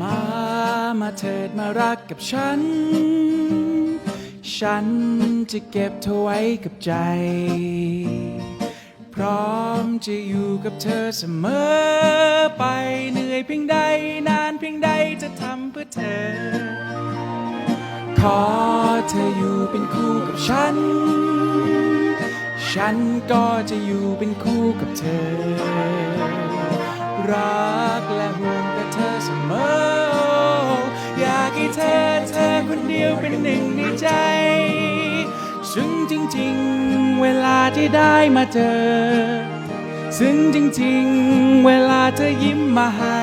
มา มาเถิดมารักกับฉัน ฉันจะเก็บเธอไว้กับใจ พร้อมจะอยู่กับเธอเสมอไปเหนื่อยเพียงใดนานเพียงใดจะทำเพื่อเธอ ขอเธออยู่เป็นคู่กับฉัน ฉันก็จะอยู่เป็นคู่กับเธอ รักและ เป็นหนึ่งในใจ ซึ่งจริง ๆ เวลาที่ได้มาเจอ ซึ่งจริง ๆ เวลาเธอยิ้มมาให้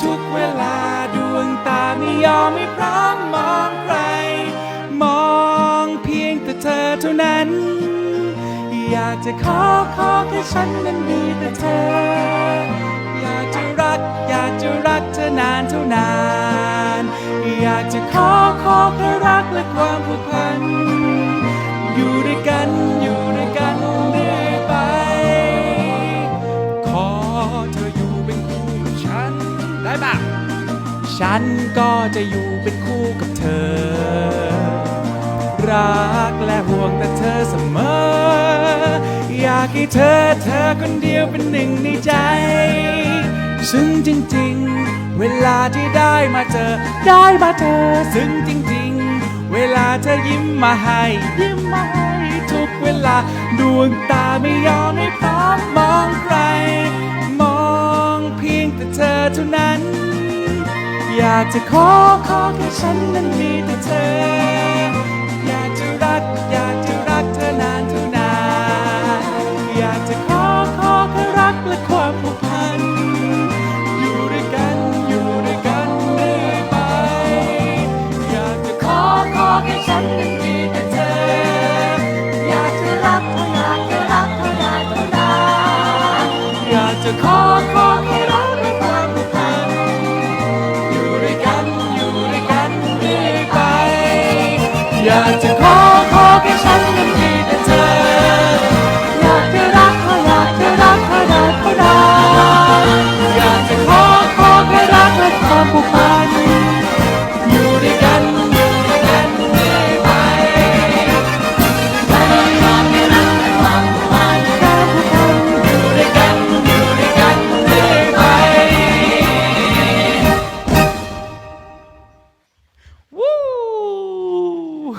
ทุกเวลาดวงตาไม่ยอมไม่พร้อมมองใคร มองเพียงแต่เธอเท่านั้น อยากจะขอขอแค่ฉันนั้นมีแต่เธอ อยากจะรักอยากจะรักเธอนานเท่านาน อยากจะขอขอแค่รักและความผูกพัน อยู่ด้วยกันอยู่ด้วยกันเรื่อยไป ขอเธออยู่เป็นคู่กับฉันได้ปะฉันก็จะอยู่เป็นคู่กับเธอ รักและห่วงแต่เธอเสมอ อยากให้เธอเธอคนเดียวเป็นหนึ่งในใจ ซึ่งจริงๆ เวลาที่ได้มาเจอ ได้มาเจอซึ่งจริงๆ เวลาเธอยิ้มมาให้ยิ้มมาให้ทุกเวลาดวงตาไม่ยอมให้พร้อมมองใคร มองเพียงแต่เธอเท่านั้น อยากจะขอขอแค่ฉันนั้นมีแต่เธอ อยากจะรักอยากจะรักเธอากจะขอขอแค่รักและความผูกพันอยู่ด้วยกันอยู่ด้วยกันเรื่อยไป อยากจะ